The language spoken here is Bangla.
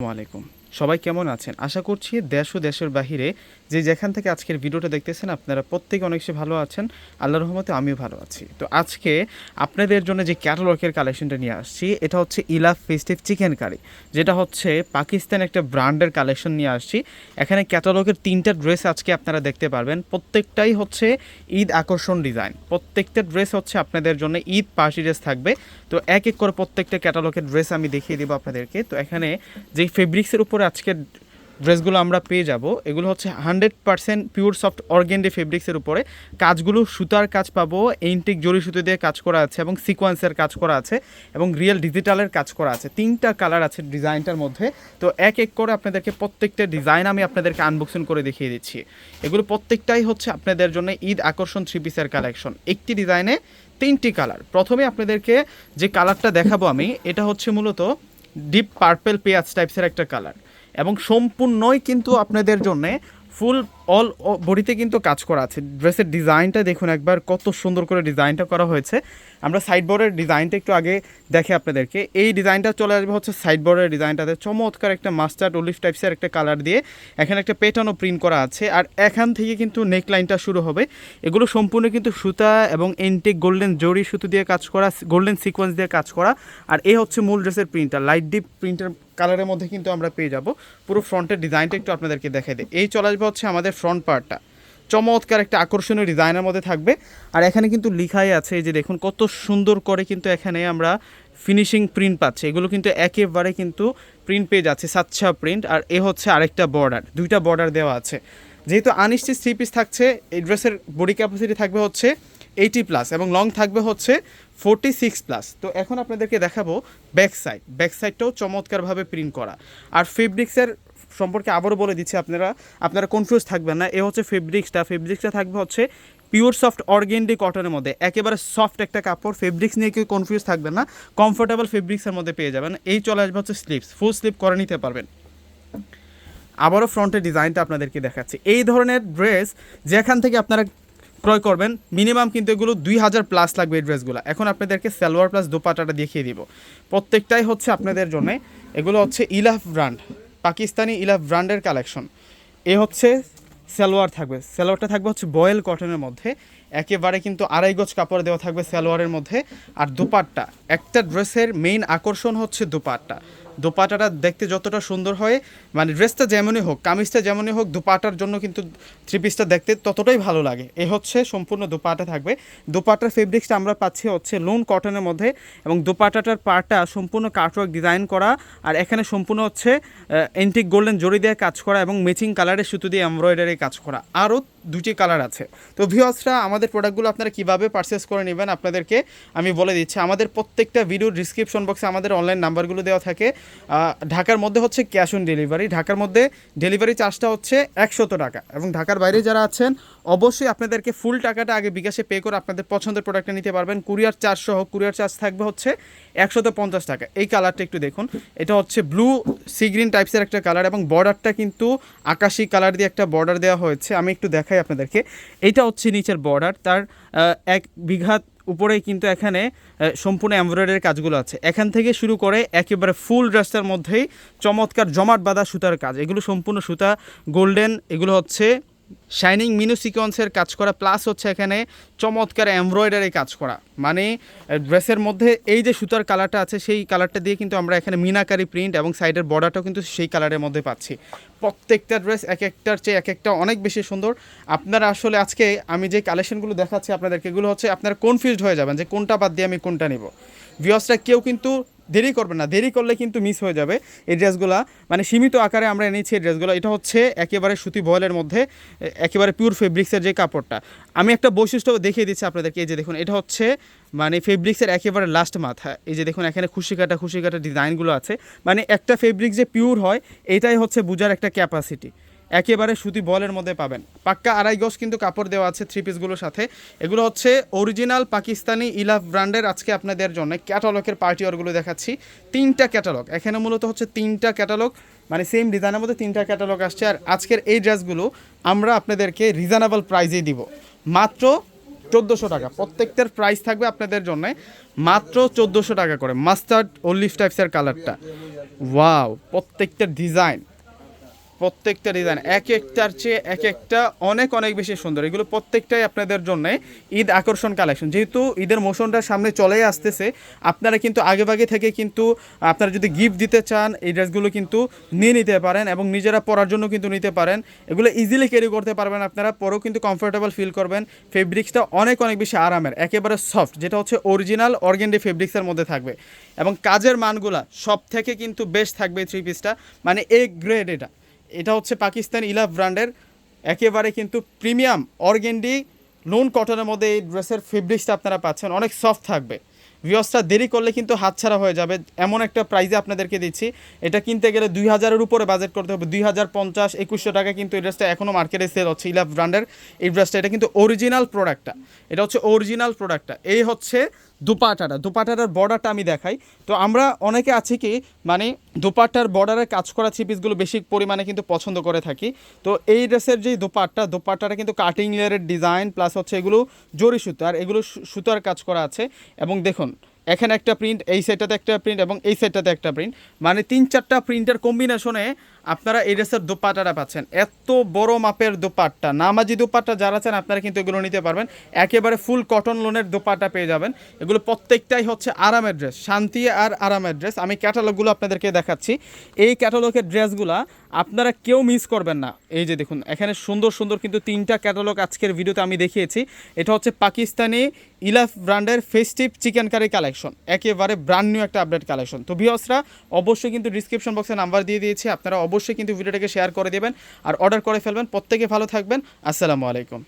আলাইকুম। সবাই কেমন আছেন? আশা করছি দেশ ও দেশের বাহিরে যে যেখান থেকে আজকের ভিডিওটা দেখতেছেন, আপনারা প্রত্যেকে অনেক বেশি ভালো আছেন। আল্লাহর রহমতে আমিও ভালো আছি। তো আজকে আপনাদের জন্য যে ক্যাটালগের কালেকশনটা নিয়ে আসছি, এটা হচ্ছে ইলাফ ফেস্টিভ চিকেন কারি, যেটা হচ্ছে পাকিস্তান একটা ব্র্যান্ডের কালেকশন নিয়ে আসছি। এখানে ক্যাটালগের তিনটা ড্রেস আজকে আপনারা দেখতে পারবেন। প্রত্যেকটাই হচ্ছে ঈদ আকর্ষণ ডিজাইন প্রত্যেকটা ড্রেস হচ্ছে আপনাদের জন্য ঈদ পার্টি ড্রেস থাকবে। তো এক এক করে প্রত্যেকটা ক্যাটালগের ড্রেস আমি দেখিয়ে দেবো আপনাদেরকে। তো এখানে যেই ফেব্রিক্সের উপরে আজকে ড্রেসগুলো আমরা পেয়ে যাব, এগুলো হচ্ছে hundred percent pure soft organdy ফেব্রিক্সের উপরে। কাজগুলো সুতার কাজ পাবো এন্টিক জরি সুতো দিয়ে কাজ করা আছে এবং সিকোয়েন্সের কাজ করা আছে এবং রিয়েল ডিজিটালের কাজ করা আছে। তিনটা কালার আছে ডিজাইনটার মধ্যে। তো এক এক করে আপনাদেরকে প্রত্যেকটা ডিজাইন আমি আপনাদেরকে আনবক্সিং করে দেখিয়ে দিচ্ছি। এগুলো প্রত্যেকটাই হচ্ছে আপনাদের জন্য ঈদ আকর্ষণ থ্রি পিসের কালেকশন একটি ডিজাইনে তিনটি কালার প্রথমে আপনাদেরকে যে কালারটা দেখাবো আমি, এটা হচ্ছে মূলত ডিপ পার্পেল পেঁয়াজ টাইপসের একটা কালার এবং সম্পূর্ণই কিন্তু আপনাদের জন্য ফুল অল বডিতে কিন্তু কাজ করা আছে। ড্রেসের ডিজাইনটা দেখুন একবার, কত সুন্দর করে ডিজাইনটা করা হয়েছে। আমরা সাইড বোর্ডের ডিজাইনটা একটু আগে দেখে আপনাদেরকে। এই ডিজাইনটা চলে আসবে হচ্ছে সাইড বোর্ডের ডিজাইনটাতে। চমৎকার একটা মাস্টার্ড অলিভ টাইপসের একটা কালার দিয়ে এখানে একটা পেটানো প্রিন্ট করা আছে। আর এখান থেকে কিন্তু নেক লাইনটা শুরু হবে। এগুলো সম্পূর্ণ কিন্তু সুতা এবং এন্টিক গোল্ডেন জরি সুতো দিয়ে কাজ করা গোল্ডেন সিকোয়েন্স দিয়ে কাজ করা। আর এই হচ্ছে মূল ড্রেসের প্রিন্টটা লাইট ডিপ প্রিন্টার কালারের মধ্যে কিন্তু আমরা পেয়ে যাব। পুরো ফ্রন্টের ডিজাইনটা একটু আপনাদেরকে দেখাই দিই। এই চলে আসবে হচ্ছে আমাদের ফ্রন্ট পার্টটা চমৎকার একটা আকর্ষণীয় ডিজাইনের মধ্যে থাকবে। আর এখানে কিন্তু লিখাই আছে যে দেখুন, কত সুন্দর করে কিন্তু এখানে আমরা ফিনিশিং প্রিন্ট পাচ্ছি। এগুলো কিন্তু একেবারে কিন্তু প্রিন্ট পেয়ে যাচ্ছে সাচ্ছা প্রিন্ট আর এ হচ্ছে আরেকটা বর্ডার দুইটা বর্ডার দেওয়া আছে। যেহেতু আনস্টিচ থ্রি পিস থাকছে, এই ড্রেসের বডি ক্যাপাসিটি থাকবে হচ্ছে এইটি প্লাস এবং লং থাকবে হচ্ছে ফোরটি সিক্স প্লাস তো এখন আপনাদেরকে দেখাবো ব্যাক সাইড ব্যাক সাইডটাও চমৎকারভাবে প্রিন্ট করা। আর ফেব্রিক্সের সম্পর্কে আবারও বলে দিচ্ছি আপনারা আপনারা কনফিউজ থাকবেন না। এ হচ্ছে ফেব্রিক্সটা ফেব্রিক্সটা থাকবে হচ্ছে পিওর সফট অর্গেন্ডি কটনের মধ্যে। একেবারে সফট একটা কাপড়। ফেব্রিক্স নিয়ে কেউ কনফিউজ থাকবেন না। কমফোর্টেবল ফেব্রিক্সের মধ্যে পেয়ে যাবেন। এই চলে আসবে হচ্ছে স্লিপস ফুল স্লিপ করে নিতে পারবেন। আবারও ফ্রন্টের ডিজাইনটা আপনাদেরকে দেখাচ্ছি। এই ধরনের ড্রেস যেখান থেকে আপনারা ক্রয় করবেন, মিনিমাম কিন্তু এগুলো দুই হাজার প্লাস লাগবে এই ড্রেসগুলো এখন আপনাদেরকে সালোয়ার প্লাস দোপাটাটা দেখিয়ে দিব। প্রত্যেকটাই হচ্ছে আপনাদের জন্য, এগুলো হচ্ছে ইলাফ ব্র্যান্ড পাকিস্তানি ইলাফ ব্র্যান্ডের কালেকশন এ হচ্ছে সালোয়ার থাকবে। সালোয়ারটা থাকবে হচ্ছে বয়েল কটনের মধ্যে। একেবারে কিন্তু আড়াই গজ কাপড় দেওয়া থাকবে সালোয়ারের মধ্যে। আর দোপাট্টা, একটা ড্রেসের মেইন আকর্ষণ হচ্ছে দোপাট্টা। দোপাটাটা দেখতে যতটা সুন্দর হয় মানে ড্রেসটা যেমনই হোক, কামিজটা যেমনই হোক, দোপাটার জন্য কিন্তু থ্রি পিসটা দেখতে ততটাই ভালো লাগে। এ হচ্ছে সম্পূর্ণ দোপাটা থাকবে। দোপাটার ফেব্রিক্সটা আমরা পাচ্ছি হচ্ছে লোন কটনের মধ্যে এবং দোপাটাটার পার্টটা সম্পূর্ণ কাটওয়ার্ক ডিজাইন করা আর এখানে সম্পূর্ণ হচ্ছে এন্টিক গোল্ডেন জড়ি দিয়ে কাজ করা এবং ম্যাচিং কালারের সুতো দিয়ে এমব্রয়ডারি কাজ করা। আরও দুটি কালার আছে। তো ভিওসরা আমাদের প্রোডাক্টগুলো আপনারা কীভাবে পারচেস করে নেবেন আপনাদেরকে আমি বলে দিচ্ছি। আমাদের প্রত্যেকটা ভিডিওর ডিসক্রিপশন বক্সে আমাদের অনলাইন নাম্বারগুলো দেওয়া থাকে। ঢাকার মধ্যে হচ্ছে ক্যাশ অন ডেলিভারি। ঢাকার মধ্যে ডেলিভারি চার্জটা হচ্ছে একশত টাকা। এবং ঢাকার বাইরে যারা আছেন অবশ্যই আপনাদেরকে ফুল টাকাটা আগে বিকাশে পে করে আপনাদের পছন্দের প্রোডাক্টটা নিতে পারবেন। কুরিয়ার চার্জ সহ কুরিয়ার চার্জ থাকবে হচ্ছে একশত পঞ্চাশ টাকা। এই কালারটা একটু দেখুন। এটা হচ্ছে ব্লু সি গ্রিন টাইপসের একটা কালার এবং বর্ডারটা কিন্তু আকাশি কালার দিয়ে একটা বর্ডার দেওয়া হয়েছে। আমি একটু দেখাই আপনাদেরকে। এটা হচ্ছে নিচের বর্ডার তার এক বিঘাত উপরেই কিন্তু এখানে সম্পূর্ণ এমব্রয়ডারির কাজগুলো আছে। এখান থেকে শুরু করে একেবারে ফুল ড্রেসটার মধ্যেই চমৎকার জমাট বাঁধা সুতার কাজ। এগুলো সম্পূর্ণ সুতা গোল্ডেন এগুলো হচ্ছে শাইনিং মিনু সিকোয়েন্সের কাজ করা প্লাস হচ্ছে এখানে চমৎকার এমব্রয়ডারি কাজ করা। মানে ড্রেসের মধ্যে এই যে সুতার কালারটা আছে, সেই কালারটা দিয়ে কিন্তু আমরা এখানে মিনাকারি প্রিন্ট এবং সাইডের বর্ডারটাও কিন্তু সেই কালারের মধ্যে পাচ্ছি। প্রত্যেকটা ড্রেস এক একটার চেয়ে এক একটা অনেক বেশি সুন্দর। আপনারা আসলে আজকে আমি যে কালেকশনগুলো দেখাচ্ছি আপনাদেরকে, এগুলো হচ্ছে আপনারা কনফিউজড হয়ে যাবেন যে কোনটা বাদ দিয়ে আমি কোনটা নেব। ভিওসরা কেউ কিন্তু দেরি করবে না। দেরি করলে কিন্তু মিস হয়ে যাবে। এই ড্রেসগুলো মানে সীমিত আকারে আমরা এনেছি এই ড্রেসগুলো। এটা হচ্ছে একেবারে সুতি বয়েলের মধ্যে, একেবারে পিওর ফেব্রিক্সের যে কাপড়টা। আমি একটা বৈশিষ্ট্য দেখিয়ে দিচ্ছি আপনাদেরকে। এই যে দেখুন, এটা হচ্ছে মানে ফেব্রিক্সের একেবারে লাস্ট মাথা। এই যে দেখুন, এখানে খুশি কাটা খুশি কাটা ডিজাইনগুলো আছে। মানে একটা ফেব্রিক যে পিওর হয়, এটাই হচ্ছে বোঝার একটা ক্যাপাসিটি একেবারে সুতি বলের মধ্যে পাবেন। পাক্কা আড়াই গজ কিন্তু কাপড় দেওয়া আছে থ্রি পিসগুলোর সাথে। এগুলো হচ্ছে অরিজিনাল পাকিস্তানি ইলাফ ব্র্যান্ডের আজকে আপনাদের জন্য। ক্যাটালগের পার্টি ওয়ারগুলো দেখাচ্ছি। তিনটা ক্যাটালগ। এখানে মূলত হচ্ছে তিনটা ক্যাটালগ মানে সেম ডিজাইনের মধ্যে তিনটা ক্যাটালগ আসছে। আর আজকের এই ড্রেসগুলো আমরা আপনাদেরকে রিজনেবল প্রাইজেই দিব। মাত্র চোদ্দোশো টাকা। প্রত্যেকটার প্রাইস থাকবে আপনাদের জন্য মাত্র চোদ্দোশো টাকা করে। মাস্টার্ড অলিভ টাইপসের কালারটা ওয়াও প্রত্যেকটার ডিজাইন প্রত্যেকটা ডিজাইন এক একটার চেয়ে এক একটা অনেক অনেক বেশি সুন্দর। এগুলো প্রত্যেকটাই আপনাদের জন্য ঈদ আকর্ষণ কালেকশন। যেহেতু ঈদের মৌসুমটা সামনে চলেই আসতেছে, আপনারা কিন্তু আগেভাগে থেকে কিন্তু আপনারা যদি গিফট দিতে চান, এই ড্রেসগুলো কিন্তু নিয়ে নিতে পারেন এবং নিজেরা পরার জন্য কিন্তু নিতে পারেন। এগুলো ইজিলি ক্যারি করতে পারবেন আপনারা, পরেও কিন্তু কমফোর্টেবল ফিল করবেন। ফেব্রিক্সটা অনেক অনেক বেশি আরামের, একেবারে সফট যেটা হচ্ছে অরিজিনাল অর্গেন্ডি ফেব্রিক্সের মধ্যে থাকবে। এবং কাজের মানগুলা সব থেকে কিন্তু বেস্ট থাকবে থ্রি পিসটা মানে এ গ্রেড এটা। এটা হচ্ছে পাকিস্তান ইলাভ ব্র্যান্ডের। একেবারে কিন্তু প্রিমিয়াম অর্গেন্ডি লোন কটনের মধ্যে এই ড্রেসের ফেব্রিক্সটা আপনারা পাচ্ছেন। অনেক সফট থাকবে। ভিওসটা দেরি করলে কিন্তু হাতছাড়া হয়ে যাবে। এমন একটা প্রাইজে আপনাদেরকে দিচ্ছি। এটা কিনতে গেলে দুই হাজারের উপরে বাজেট করতে হবে। দুই হাজার পঞ্চাশ, একুশশো টাকা কিন্তু এই ড্রেসটা এখনও মার্কেটে সেল হচ্ছে ইলাভ ব্র্যান্ডের। এই ড্রেসটা, এটা কিন্তু অরিজিনাল প্রোডাক্টটা এটা হচ্ছে অরিজিনাল প্রোডাক্টটা এই হচ্ছে দুপাটাটা, দুপাটাটার বর্ডারটা আমি দেখাই। তো আমরা অনেকে আছি কি মানে দুপাট্টার বর্ডারে কাজ করা থ্রি পিসগুলো বেশি পরিমাণে কিন্তু পছন্দ করে থাকি। তো এই ড্রেসের যে দোপাট্টা, দোপাট্টাটা কিন্তু কাটিং লেয়ারের ডিজাইন প্লাস হচ্ছে এগুলো জরি সুতো, আর এগুলো সুতার কাজ করা আছে। এবং দেখুন, এখানে একটা প্রিন্ট এই সাইডটাতে একটা প্রিন্ট এবং এই সাইডটাতে একটা প্রিন্ট মানে তিন চারটা প্রিন্টের কম্বিনেশনে আপনারা এই ড্রেসের দোপাট্টাটা পাচ্ছেন। এত বড় মাপের দোপাট্টা। নামাজি দোপাট্টা যারা আছেন, আপনারা কিন্তু এগুলো নিতে পারবেন। একেবারে ফুল কটন লোনের দোপাট্টা পেয়ে যাবেন। এগুলো প্রত্যেকটাই হচ্ছে আরামের ড্রেস, শান্তি আর আরামের ড্রেস। আমি ক্যাটালগুলো আপনাদেরকে দেখাচ্ছি। এই ক্যাটালগের ড্রেসগুলো আপনারা কেউ মিস করবেন না। এই যে দেখুন, এখানে সুন্দর সুন্দর কিন্তু তিনটা ক্যাটালগ আজকের ভিডিওতে আমি দেখিয়েছি। এটা হচ্ছে পাকিস্তানি ইলাফ ব্র্যান্ডের ফেস্টিভ চিকেন কারি কালেকশন। একেবারে ব্র্যান্ড নিউ একটা আপডেট কালেকশন। তো ভিওসরা অবশ্যই কিন্তু ডিসক্রিপশন বক্সে নাম্বার দিয়ে দিয়েছি। আপনারা অবশ্যই কিন্তু ভিডিওটাকে শেয়ার করে দেবেন আর অর্ডার করে ফেলবেন। প্রত্যেকে ভালো থাকবেন। আসসালামু আলাইকুম।